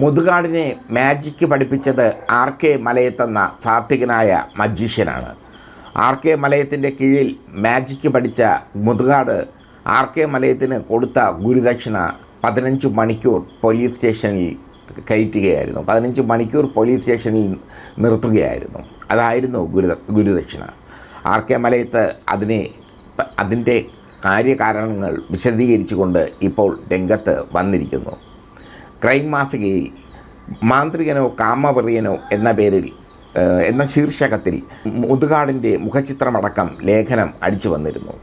മുതുകാടിനെ magic പഠിപ്പിച്ചത് R K മലയത്തെന്ന സാത്വികനായ മജീഷ്യനാണ്. ആർ കെ മലയത്തിന്റെ കീഴിൽ മാജിക്ക് പഠിച്ച മുതുകാട് ആർ കെ മലയത്തിന് കൊടുത്ത ഗുരുദക്ഷിണ പതിനഞ്ച് മണിക്കൂർ പോലീസ് സ്റ്റേഷനിൽ കയറ്റുകയായിരുന്നു. പതിനഞ്ച് മണിക്കൂർ പോലീസ് സ്റ്റേഷനിൽ നിർത്തുകയായിരുന്നു. അതായിരുന്നു ഗുരു ഗുരുദക്ഷിണ. ആർ കെ മലയത്ത് അതിനെ അതിന്റെ കാര്യകാരണങ്ങൾ വിശദീകരിച്ചുകൊണ്ട് ഇപ്പോൾ രംഗത്ത് വന്നിരിക്കുന്നു. ക്രൈം മാസികയിൽ മാന്ത്രികനോ കാമവെറിയനോ എന്ന പേരിൽ എന്ന ശീർഷകത്തിൽ മുതുകാടിന്റെ മുഖചിത്രമടക്കം ലേഖനം അടിച്ചു വന്നിരുന്നു.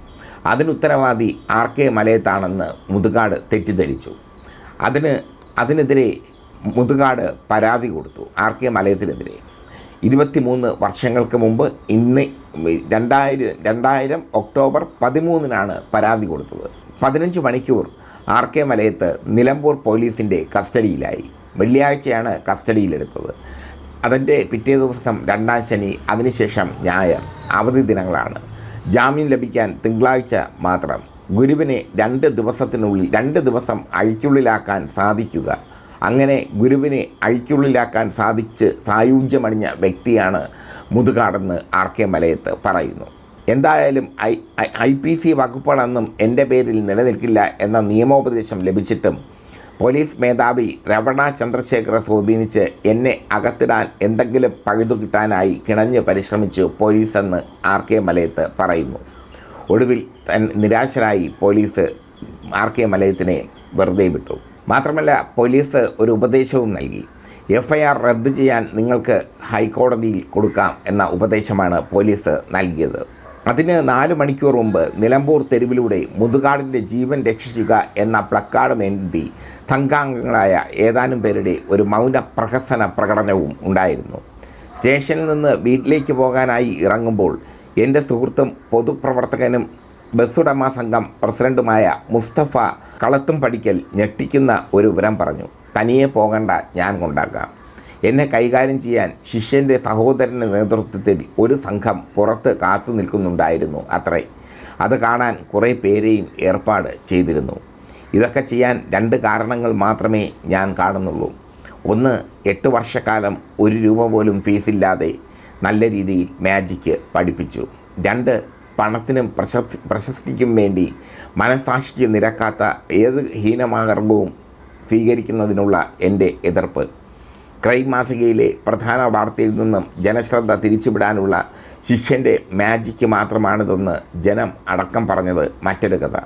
അതിനുത്തരവാദി ആർ കെ മലയത്താണെന്ന് മുതുകാട് തെറ്റിദ്ധരിച്ചു. അതിന് അതിനെതിരെ മുതുകാട് പരാതി കൊടുത്തു ആർ കെ മലയത്തിനെതിരെ. ഇരുപത്തിമൂന്ന് വർഷങ്ങൾക്ക് മുമ്പ് ഇന്ന് രണ്ടായിരം രണ്ടായിരം ഒക്ടോബർ പതിമൂന്നിനാണ് പരാതി കൊടുത്തത്. പതിനഞ്ച് മണിക്കൂർ ആർ കെ മലയത്ത് നിലമ്പൂർ പോലീസിന്റെ കസ്റ്റഡിയിലായി. വെള്ളിയാഴ്ചയാണ് കസ്റ്റഡിയിലെടുത്തത്. അതിന്റെ പിറ്റേ ദിവസം രണ്ടാം ശനി അതിനുശേഷം ഞായർ അവധി ദിനങ്ങളാണ്. ജാമ്യം ലഭിക്കാൻ തിങ്കളാഴ്ച മാത്രം. ഗുരുവിനെ രണ്ട് ദിവസത്തിനുള്ളിൽ രണ്ട് ദിവസം അഴിക്കുള്ളിലാക്കാൻ സാധിക്കുക. അങ്ങനെ ഗുരുവിനെ അഴിക്കുള്ളിലാക്കാൻ സാധിച്ച് സായുജ്യമണിഞ്ഞ വ്യക്തിയാണ് മുതുകാടെന്ന് ആർ കെ മലയത്ത് പറയുന്നു. എന്തായാലും ഐ ഐ- പി സി വകുപ്പുകളൊന്നും എന്റെ പേരിൽ നിലനിൽക്കില്ല എന്ന നിയമോപദേശം ലഭിച്ചിട്ടും പോലീസ് മേധാവി രവണ ചന്ദ്രശേഖര സ്വാധീനിച്ച് എന്നെ അകത്തിടാൻ എന്തെങ്കിലും പഴുതു കിട്ടാനായി കിണഞ്ഞ് പരിശ്രമിച്ചു പോലീസെന്ന് ആർ കെ മലയത്ത് പറയുന്നു. ഒടുവിൽ തൻ നിരാശരായി പോലീസ് ആർ കെ മലയത്തിനെ വെറുതെ വിട്ടു. മാത്രമല്ല പോലീസ് ഒരു ഉപദേശവും നൽകി. എഫ് ഐ ആർ റദ്ദ് ചെയ്യാൻ നിങ്ങൾക്ക് ഹൈക്കോടതിയിൽ കൊടുക്കാം എന്ന ഉപദേശമാണ് പോലീസ് നൽകിയത്. അതിന് നാല് മണിക്കൂർ മുമ്പ് നിലമ്പൂർ തെരുവിലൂടെ മുതുകാടിന്റെ ജീവൻ രക്ഷിക്കുക എന്ന പ്ലക്കാർഡ് മേന്തി തങ്കാംഗങ്ങളായ ഏതാനും പേരുടെ ഒരു മൗന പ്രഹസന പ്രകടനവും ഉണ്ടായിരുന്നു. സ്റ്റേഷനിൽ നിന്ന് വീട്ടിലേക്ക് പോകാനായി ഇറങ്ങുമ്പോൾ എന്റെ സുഹൃത്തും പൊതുപ്രവർത്തകനും ബസ്സുടമ സംഘം പ്രസിഡന്റുമായ മുസ്തഫ കളത്തും പഠിക്കൽ ഞെട്ടിക്കുന്ന ഒരു വിവരം പറഞ്ഞു. തനിയെ പോകണ്ട ഞാൻ കൊണ്ടാക്കാം. എന്നെ കൈകാര്യം ചെയ്യാൻ ശിഷ്യന്റെ സഹോദരന്റെ നേതൃത്വത്തിൽ ഒരു സംഘം പുറത്ത് കാത്തു നിൽക്കുന്നുണ്ടായിരുന്നു അത്രേ. അത് കാണാൻ കുറേ പേരെയും ഏർപ്പാട് ചെയ്തിരുന്നു. ഇതൊക്കെ ചെയ്യാൻ രണ്ട് കാരണങ്ങൾ മാത്രമേ ഞാൻ കാണുന്നുള്ളൂ. ഒന്ന് എട്ട് വർഷക്കാലം ഒരു രൂപ പോലും ഫീസില്ലാതെ നല്ല രീതിയിൽ മാജിക്ക് പഠിപ്പിച്ചു. രണ്ട് പണത്തിനും പ്രശസ് പ്രശസ്തിക്കും വേണ്ടി മനസാക്ഷിക്ക് നിരക്കാത്ത ഏത് ഹീനമാകർഭവും സ്വീകരിക്കുന്നതിനുള്ള എന്റെ എതിർപ്പ്. ക്രൈം മാസികയിലെ പ്രധാന വാർത്തയിൽ നിന്നും ജനശ്രദ്ധ തിരിച്ചുവിടാനുള്ള ശിഷ്യന്റെ മാജിക്ക് മാത്രമാണിതെന്ന് ജനം അടക്കം പറഞ്ഞത് മറ്റൊരു കഥ.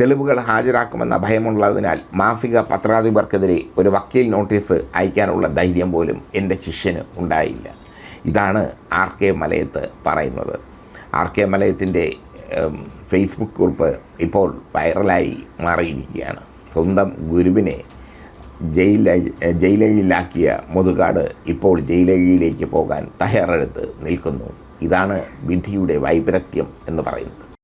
തെളിവുകൾ ഹാജരാക്കുമെന്ന ഭയമുള്ളതിനാൽ മാസിക പത്രാധിപർക്കെതിരെ ഒരു വക്കീൽ നോട്ടീസ് അയക്കാനുള്ള ധൈര്യം പോലും എന്റെ ശിഷ്യന് ഉണ്ടായില്ല. ഇതാണ് ആർ കെ മലയത്ത് പറയുന്നത്. ആർ കെ മലയത്തിന്റെ ഫേസ്ബുക്ക് കുറിപ്പ് ഇപ്പോൾ വൈറലായി മാറിയിരിക്കുകയാണ്. സ്വന്തം ഗുരുവിനെ ജയില ജയിലഴിയിലാക്കിയ മുതുകാട് ഇപ്പോൾ ജയിലഴിയിലേക്ക് പോകാൻ തയ്യാറെടുത്ത് നിൽക്കുന്നു. ഇതാണ് വിധിയുടെ വൈപരീത്യം എന്ന് പറയുന്നത്.